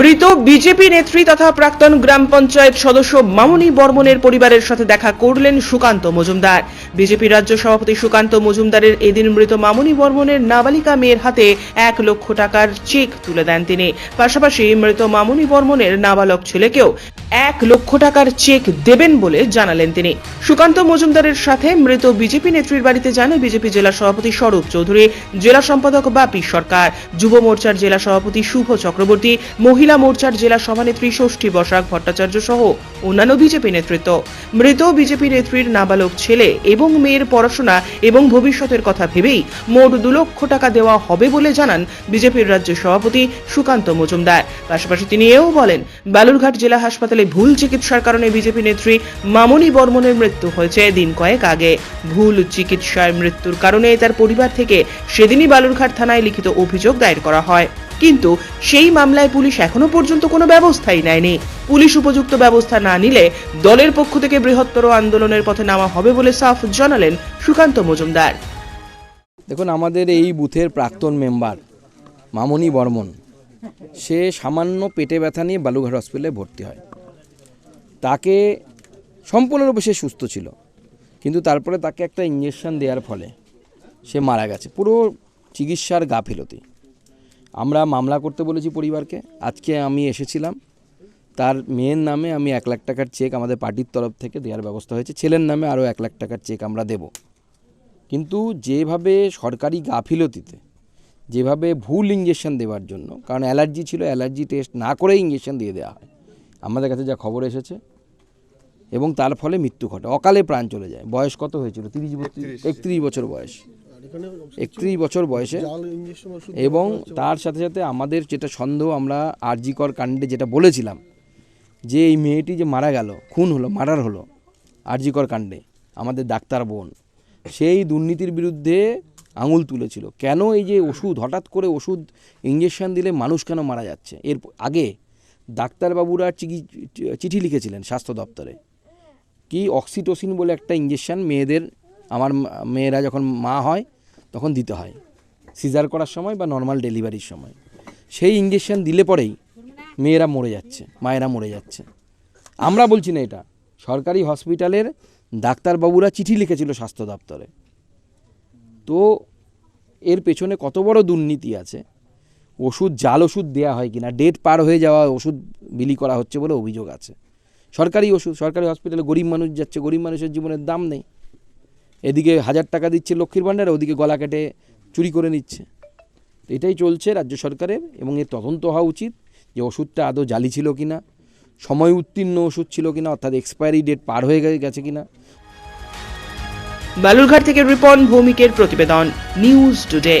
মৃত বিজেপি নেত্রী তথা প্রাক্তন গ্রাম পঞ্চায়েত সদস্য মামনি বর্মনের পরিবারের সাথে দেখা করলেন সুকান্ত মজুমদার। বিজেপি রাজ্য সভাপতি সুকান্ত মজুমদারের এদিন মৃত মামনি বর্মনের নাবালিকা মেয়ের হাতে এক লক্ষ টাকার চেক তুলে দেন তিনি। পাশাপাশি মৃত মামনি বর্মনের নাবালক ছেলেকেও এক লক্ষ টাকার চেক দেবেন বলে জানালেন তিনি। সুকান্ত মজুমদারের সাথে মৃত বিজেপি নেত্রীর বাড়িতে যান বিজেপি জেলা সভাপতি স্বরূপ চৌধুরী, জেলা সম্পাদক বাপি সরকার, যুব মোর্চার জেলা সভাপতি শুভ চক্রবর্তী মোর্চার জেলা সভানেত্রী ষষ্ঠী বসাক ভট্টাচার্য সহ অন্যান্য বিজেপি নেতৃত্ব। মৃত বিজেপি নেত্রীর নাবালক ছেলে এবং মেয়ের পড়াশোনা এবং ভবিষ্যতের কথা ভেবেই মোট দু লক্ষ টাকা দেওয়া হবে বলে জানান বিজেপির রাজ্য সভাপতি সুকান্ত মজুমদার। পাশাপাশি তিনি এও বলেন, বালুরঘাট জেলা হাসপাতালে ভুল চিকিৎসার কারণে বিজেপি নেত্রী মামনি বর্মনের মৃত্যু হয়েছে দিন কয়েক আগে। ভুল চিকিৎসায় মৃত্যুর কারণে তার পরিবার থেকে সেদিনই বালুরঘাট থানায় লিখিত অভিযোগ দায়ের করা হয়। কিন্তু সেই মামলায় পুলিশ এখনও পর্যন্ত কোনো ব্যবস্থাই নেয়নি। পুলিশ উপযুক্ত ব্যবস্থা না নিলে দলের পক্ষ থেকে বৃহত্তর আন্দোলনের পথে নামা হবে বলে সাফ জানালেন সুকান্ত মজুমদার। দেখুন, আমাদের এই বুথের প্রাক্তন মেম্বার মামনি বর্মন, সে সামান্য পেটে ব্যথা নিয়ে বালুঘাট হসপিটালে ভর্তি হয়। তাকে সম্পূর্ণরূপে সে সুস্থ ছিল, কিন্তু তারপরে তাকে একটা ইঞ্জেকশন দেওয়ার ফলে সে মারা গেছে। পুরো চিকিৎসার গাফিলতি। আমরা মামলা করতে বলেছি পরিবারকে। আজকে আমি এসেছিলাম। তার মেয়ের নামে আমি এক লাখ টাকার চেক আমাদের পার্টির তরফ থেকে দেওয়ার ব্যবস্থা হয়েছে। ছেলের নামে আরও এক লাখ টাকার চেক আমরা দেবো। কিন্তু যেভাবে সরকারি গাফিলতিতে যেভাবে ভুল ইঞ্জেকশন দেওয়ার জন্য কারণ অ্যালার্জি ছিল অ্যালার্জি টেস্ট না করেই ইঞ্জেকশন দিয়ে দেওয়া হয়। আমাদের কাছে যা খবর এসেছে এবং তার ফলে মৃত্যু ঘটে। অকালে প্রাণ চলে যায়। বয়স কত হয়েছিল? তিরিশ বত্রিশ? একত্রিশ বছর বয়স। একত্রিশ বছর বয়সে এবং তার সাথে সাথে আমাদের যেটা সন্দেহ আমরা আরজিকর কাণ্ডে যেটা বলেছিলাম যে এই মেয়েটি যে মারা গেল খুন হলো মার্ডার হলো আরজিকর কাণ্ডে আমাদের ডাক্তার বোন সেই দুর্নীতির বিরুদ্ধে আঙুল তুলেছিল। কেন এই যে ওষুধ হঠাৎ করে ওষুধ ইঞ্জেকশন দিলে মানুষ কেন মারা যাচ্ছে? এর আগে ডাক্তারবাবুরা চিঠি লিখেছিলেন স্বাস্থ্য দপ্তরে কি অক্সিটোসিন বলে একটা ইঞ্জেকশন মেয়েদের আমার মেয়েরা যখন মা হয় তখন দিতে হয়। সিজার করার সময় বা নর্মাল ডেলিভারির সময়। সেই ইঞ্জেকশন দিলে পরেই মেয়েরা মরে যাচ্ছে, মায়েরা মরে যাচ্ছে। আমরা বলছি না এটা। সরকারি হসপিটালের ডাক্তারবাবুরা চিঠি লিখেছিল স্বাস্থ্য দপ্তরে। তো এর পেছনে কত বড় দুর্নীতি আছে? ওষুধ, জাল ওষুধ দেওয়া হয় কিনা? ডেট পার হয়ে যাওয়া ওষুধ বিলি করা হচ্ছে বলে অভিযোগ আছে। সরকারি ওষুধ, সরকারি হসপিটালে গরিব মানুষ যাচ্ছে, গরিব মানুষের জীবনের দাম নেই। এদিকে হাজার টাকা দিচ্ছে লক্ষ্মীর ভাণ্ডারে, ওদিকে গলা কেটে চুরি করে নিচ্ছে। এটাই চলছে রাজ্য সরকারের এবং এর তদন্ত হওয়া উচিত যে ওষুধটা আদৌ জালি ছিল কি না সময় উত্তীর্ণ ওষুধ ছিল কিনা, অর্থাৎ এক্সপায়ারি ডেট পার হয়ে গেছে কিনা। বালুরঘাট থেকে রিপন ভৌমিকের প্রতিবেদন নিউজ টুডে